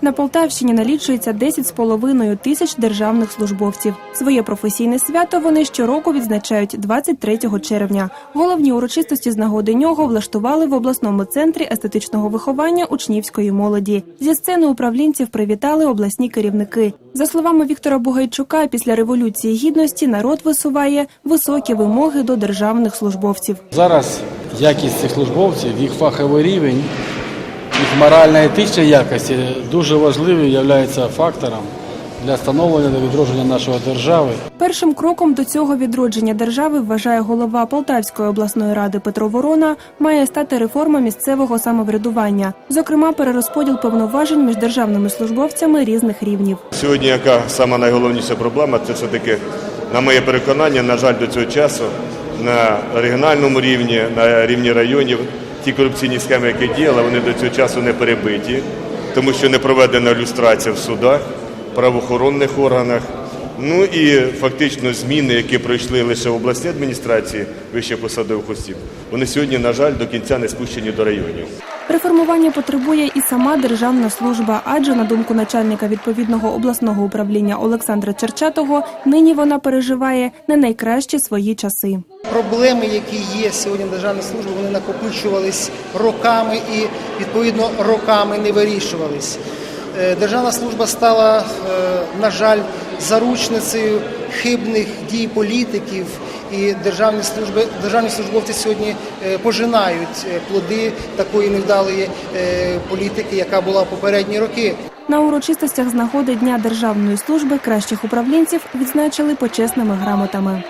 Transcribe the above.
На Полтавщині налічується 10,5 тисяч державних службовців. Своє професійне свято вони щороку відзначають 23 червня. Головні урочистості з нагоди нього влаштували в обласному центрі естетичного виховання учнівської молоді. Зі сцени управлінців привітали обласні керівники. За словами Віктора Бугайчука, після революції гідності народ висуває високі вимоги до державних службовців. Зараз якість цих службовців, їх фаховий рівень, морально-етичні якості дуже важливим є фактором для становлення та відродження нашої держави. Першим кроком до цього відродження держави вважає голова Полтавської обласної ради Петро Ворона, має стати реформа місцевого самоврядування, зокрема перерозподіл повноважень між державними службовцями різних рівнів. Сьогодні яка сама найголовніша проблема, це все-таки, на моє переконання, на жаль, до цього часу на регіональному рівні, на рівні районів, ті корупційні схеми, які діяли, вони до цього часу не перебиті, тому що не проведена люстрація в судах, правоохоронних органах. Ну і фактично зміни, які пройшли лише в обласній адміністрації вище посадових осіб, вони сьогодні, на жаль, до кінця не спущені до районів. Реформування потребує і сама державна служба, адже на думку начальника відповідного обласного управління Олександра Черчатого, нині вона переживає не найкращі свої часи. Проблеми, які є сьогодні в державній службі, вони накопичувались роками і відповідно роками не вирішувались. Е, Державна служба стала, е, на жаль, заручницею хибних дій політиків, і державні служби державні службовці сьогодні е, пожинають е, плоди такої невдалої е, політики, яка була в попередні роки. На урочистостях з нагоди Дня державної служби кращих управлінців відзначили почесними грамотами.